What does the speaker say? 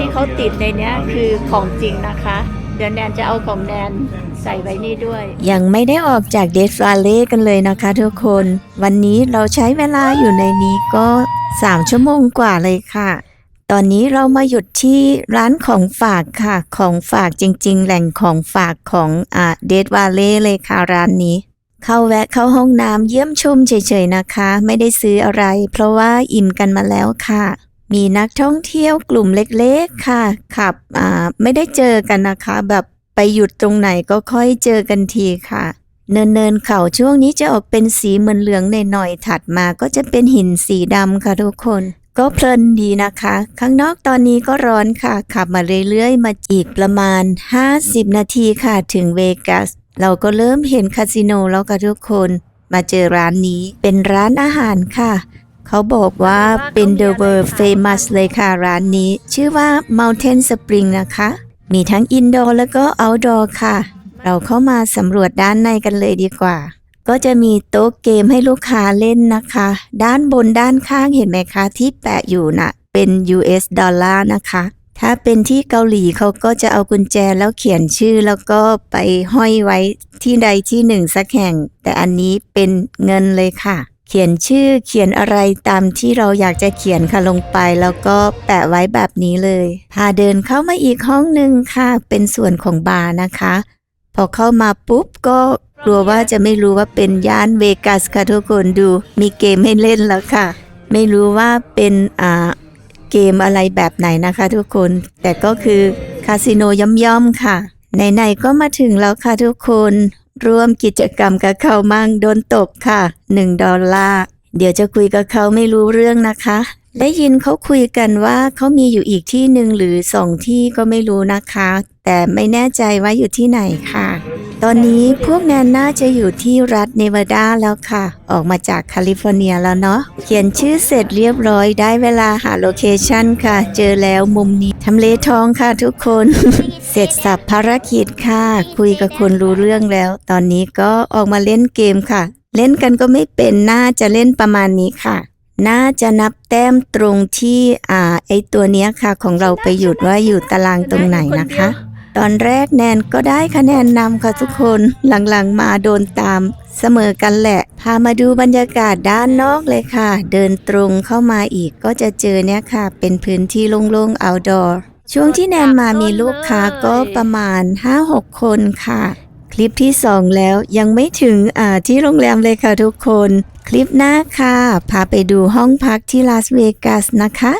ที่เขาติดในเนี้ยคือของจริงนะคะ เดี๋ยวแนนจะเอาของแนนใส่ไว้นี่ด้วย ยังไม่ได้ออกจากเดฟ v าเล่กันเลยนะคะทุกคน วันนี้เราใช้เวลาอยู่ในนี้ก็ 3 ชั่วโมงกว่าเลยค่ะ ตอนนี้เรามาหยุดที่ร้านของฝากค่ะ ของฝากจริง ๆ แหล่งของฝากของอ่าเดฟ v าเล่เลยค่ะร้านนี้เข้าแวะเข้าห้องน้ำเยี่ยมชมเฉยๆนะคะ ไม่ได้ซื้ออะไร เพราะว่าอิ่มกันมาแล้วค่ะ มีนักท่องเที่ยวกลุ่มเล็กๆค่ะขับไม่ได้เจอกันนะคะ แบบไปหยุดตรงไหนก็ค่อยเจอกันทีค่ะ เนินเนินเขาช่วงนี้จะออกเป็นสีเหมือนเหลืองหน่อยๆถัดมาก็จะเป็นหินสีดำค่ะทุกคน ก็เพลินดีนะคะ ข้างนอกตอนนี้ก็ร้อนค่ะ ขับมาเรื่อยๆ มาอีกประมาณ 50 นาทีค่ะถึงเวกัส เราก็เริ่มเห็นคาสิโนแล้วค่ะทุกคน มาเจอร้านนี้เป็นร้านอาหารค่ะ เขาบอกว่าเป็น The World Famous เลยค่ะร้านนี้ ชื่อว่า Mountain Spring นะคะ มีทั้ง Indoor แล้วก็ Outdoor ค่ะ เราเข้ามาสำรวจด้านในกันเลยดีกว่า ก็จะมีโต๊ะเกมให้ลูกค้าเล่นนะคะ ด้านบนด้านข้างเห็นไหมคะที่แปะอยู่น่ะ เป็น US ดอลลาร์นะคะถ้าเป็นที่เกาหลีเขาก็จะเอากุญแจแล้วเขียนชื่อแล้วก็ไปห้อยไว้ที่ใดที่หนึ่งสักแห่ง แต่อันนี้เป็นเงินเลยค่ะ เขียนชื่อเขียนอะไรตามที่เราอยากจะเขียนค่ะลงไป แล้วก็แปะไว้แบบนี้เลย พาเดินเข้ามาอีกห้องหนึ่งค่ะ เป็นส่วนของบาร์นะคะ พอเข้ามาปุ๊บก็กลัวว่าจะไม่รู้ว่าเป็นย่านเวกัสค่ะทุกคนดู มีเกมให้เล่นแล้วค่ะ ไม่รู้ว่าเป็นอ่าเกมอะไรแบบไหนนะคะทุกคน แต่ก็คือคาสิโนย่อมๆค่ะไหนๆก็มาถึงแล้วค่ะทุกคน ร่วมกิจกรรมกับเขามั่งโดนตกค่ะ 1 ดอลลาร์ เดี๋ยวจะคุยกับเขาไม่รู้เรื่องนะคะ ได้ยินเขาคุยกันว่าเขามีอยู่อีกที่หนึ่งหรือสองที่ก็ไม่รู้นะคะ แต่ไม่แน่ใจว่าอยู่ที่ไหนค่ะ ตอนนี้พวกแนนน่าจะอยู่ที่รัฐเนวาดาแล้วค่ะ ออกมาจากแคลิฟอร์เนียแล้วเนาะ เขียนชื่อเสร็จเรียบร้อยได้เวลาหาโลเคชันค่ะ เจอแล้วมุมนี้ทำเลทองค่ะทุกคน เสร็จสับภารกิจค่ะ คุยกับคนรู้เรื่องแล้ว ตอนนี้ก็ออกมาเล่นเกมค่ะ เล่นกันก็ไม่เป็นน่าจะเล่นประมาณนี้ค่ะน่าจะนับแต้มตรงที่อ่าไอตัวเนี้ยค่ะ ของเราไปหยุดว่าอยู่ตารางตรงไหนนะคะ ตอนแรกแนนก็ได้คะแนนนำค่ะทุกคนหลังๆมาโดนตามเสมอกันแหละ พามาดูบรรยากาศด้านนอกเลยค่ะ เดินตรงเข้ามาอีกก็จะเจอเนี่ยค่ะ เป็นพื้นที่โล่งๆ outdoor ช่วงที่แนนมามีลูกค้าก็ประมาณ 5-6 คนค่ะ คลิปที่ 2 แล้วยังไม่ถึงอ่าที่โรงแรมเลยค่ะทุกคน คลิปหน้าค่ะ พาไปดูห้องพักที่ลาสเวกัสนะคะ